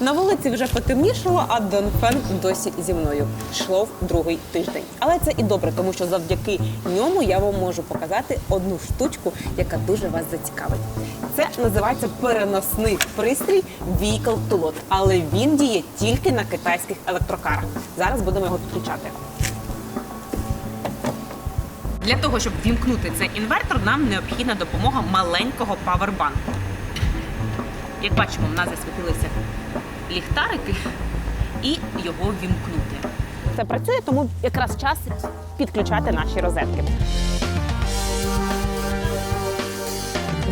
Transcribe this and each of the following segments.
На вулиці вже потемнішало, а Донфен досі зі мною. Йшло другий тиждень. Але це і добре, тому що завдяки ньому я вам можу показати одну штучку, яка дуже вас зацікавить. Це називається переносний пристрій Vehicle to Load, але він діє тільки на китайських електрокарах. Зараз будемо його підключати. Для того, щоб вімкнути цей інвертор, нам необхідна допомога маленького павербанку. Як бачимо, в нас засвітилися ліхтарики і його вімкнути. Це працює, тому якраз час підключати наші розетки.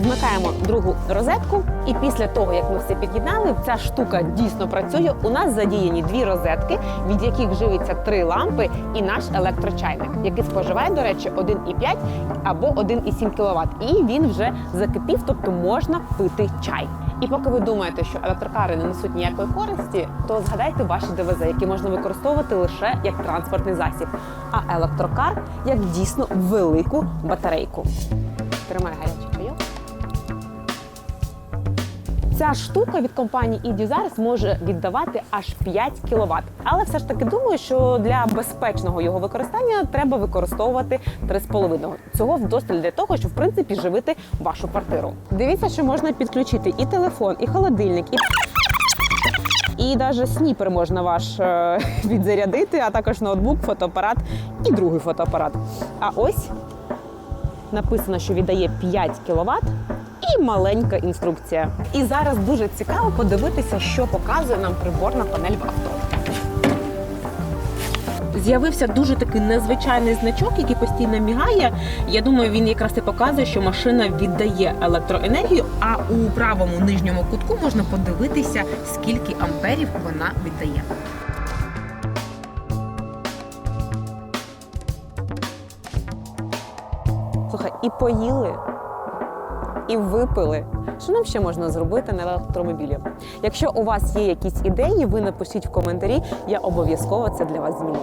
Вмикаємо другу розетку, і після того, як ми все під'єднали, ця штука дійсно працює. У нас задіяні дві розетки, від яких живиться три лампи, і наш електрочайник, який споживає, до речі, 1,5 або 1,7 кВт. І він вже закипів, тобто можна пити чай. І поки ви думаєте, що електрокари не несуть ніякої користі, то згадайте ваші ДВЗ, які можна використовувати лише як транспортний засіб, а електрокар як дійсно велику батарейку. Тримай гарячий Ця штука від компанії e може віддавати аж 5 кВт. Але все ж таки думаю, що для безпечного його використання треба використовувати 3,5. Цього вдосталь для того, щоб в принципі живити вашу квартиру. Дивіться, що можна підключити і телефон, і холодильник, і і навіть сніпер можна ваш е, відзарядити, а також ноутбук, фотоапарат і другий фотоапарат. А ось написано, що віддає 5 кВт і маленька інструкція. І зараз дуже цікаво подивитися, що показує нам приборна панель в авто. З'явився дуже такий незвичайний значок, який постійно мігає. Я думаю, він якраз і показує, що машина віддає електроенергію, а у правому нижньому кутку можна подивитися, скільки амперів вона віддає. Слухай, і поїли, і випили. Що нам ще можна зробити на електромобілі? Якщо у вас є якісь ідеї, ви напишіть в коментарі, я обов'язково це для вас зніму.